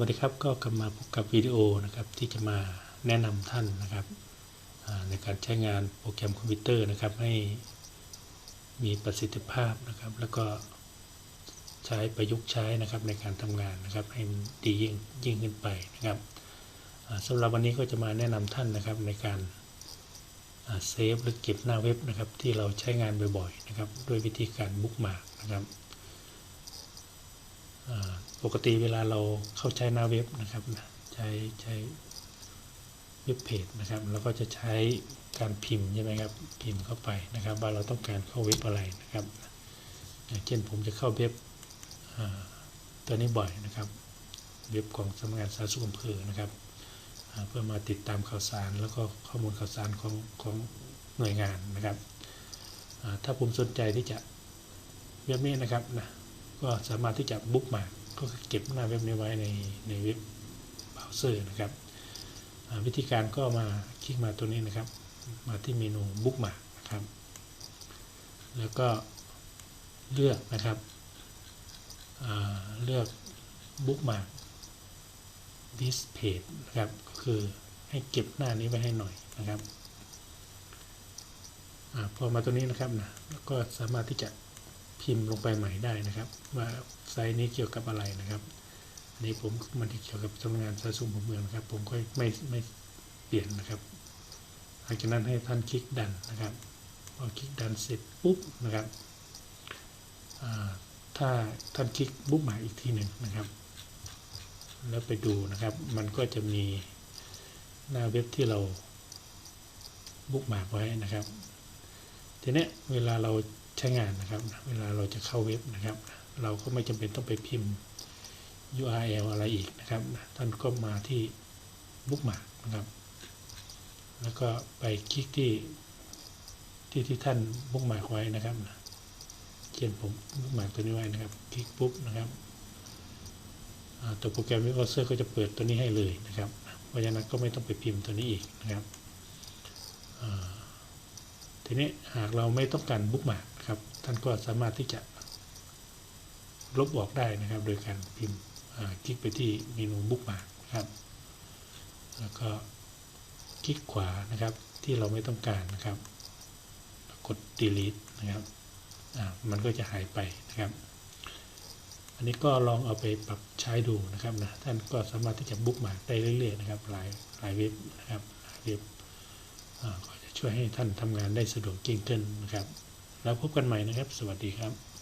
วัสดีครับก็กลับมาพบกับวิดีโอนะครับที่จะมาแนะนำท่านนะครับในการใช้งานโปรแกรมคอมพิวเตอร์นะครับ ให้มีประสิทธิภาพนะครับ แล้วก็ใช้ประยุกต์ใช้นะครับในการทำงานนะครับ ให้ดียิ่งยิ่งขึ้นไปนะครับอ่าสำหรับวันนี้ก็จะมาแนะนำท่านนะครับในการเซฟหรือเก็บหน้าเว็บนะครับ ที่เราใช้งานบ่อยๆนะครับ ด้วยวิธีการบุ๊กมาร์กนะครับ ปกติเวลาเราเข้าใช้หน้าเว็บนะครับใช้ใช้เว็บเพจนะครับเราก็จะใช้การพิมพ์ใช่ไหมครับพิมพ์เข้าไปนะครับ ว่าเราต้องการเข้าเว็บอะไรนะครับ อย่างเช่นผมจะเข้าเว็บตัวนี้บ่อยนะครับ เว็บของสำนักงานสาธารณสุขอำเภอนะครับเพื่อมาติดตามข่าวสารแล้วก็ข้อมูลข่าวสารของของหน่วยงานนะครับถ้าผมสนใจที่จะเว็บนี้นะครับนะก็สามารถที่จะบุ๊กมา ก็คือเก็บหน้าเว็บนี้ไว้ในในเว็บเบราว์เซอร์นะครับวิธีการก็มาคลิกมาตัวนี้นะครับ มาที่เมนูบุ๊กมานะครับ แล้วก็เลือกนะครับเลือกบุ๊กมา this page นะครับ ก็คือให้เก็บหน้านี้ไว้ให้หน่อยนะครับอพอมาตัวนี้นะครับนะแล้วก็สามารถที่จะ พิมพ์ลงไปใหม่ได้นะครับ ว่าไซต์นี้เกี่ยวกับอะไรนะครับอันนี้ผมมันที่เกี่ยวกับสำนักงานสารสุของเมืองนะครับ ผมก็ไม่ไม่เปลี่ยนนะครับหลังจากนั้นให้ท่านคลิกดันนะครับพอคลิกดันเสร็จปุ๊บนะครับถ้าท่านคลิกบุ๊กหมายอีกทีหนึ่งนะครับ แล้วไปดูนะครับ มันก็จะมีหน้าเว็บที่เราบุ๊กหมากไว้นะครับ ทีนี้เวลาเรา ใช้งานนะครับ เวลาเราจะเข้าเว็บนะครับ เราก็ไม่จำเป็นต้องไปพิมพ์ URL อะไรอีกนะครับ ท่านก็มาที่บุ๊กมากนะครับ แล้วก็ไปคลิกที่ที่ที่ท่านบุ๊กมากไว้นะครับเช่นผมบุ๊กมากตัวนี้ไว้นะครับ คลิกปุ๊บนะครับตัวโปรแกรม Web Browser ก็จะเปิดตัวนี้ให้เลยนะครับ เพราะฉะนั้นก็ไม่ต้องไปพิมพ์ตัวนี้อีกนะครับ ทีนี้หากเราไม่ต้องการบุ๊กมาร์กครับ ท่านก็สามารถที่จะลบออกได้นะครับ โดยการพิมพ์คลิกไปที่เมนูบุ๊กมาร์กครับ แล้วก็คลิกขวานะครับที่เราไม่ต้องการนะครับ กด delete นะครับมันก็จะหายไปนะครับ อันนี้ก็ลองเอาไปปรับใช้ดูนะครับนะท่านก็สามารถที่จะบุ๊กมาได้เรื่อยๆนะครับหลายหลายเว็บนะครับหลายเว็บก็ ช่วยให้ท่านทำงานได้สะดวกยิ่งขึ้นนะครับ แล้วพบกันใหม่นะครับ สวัสดีครับ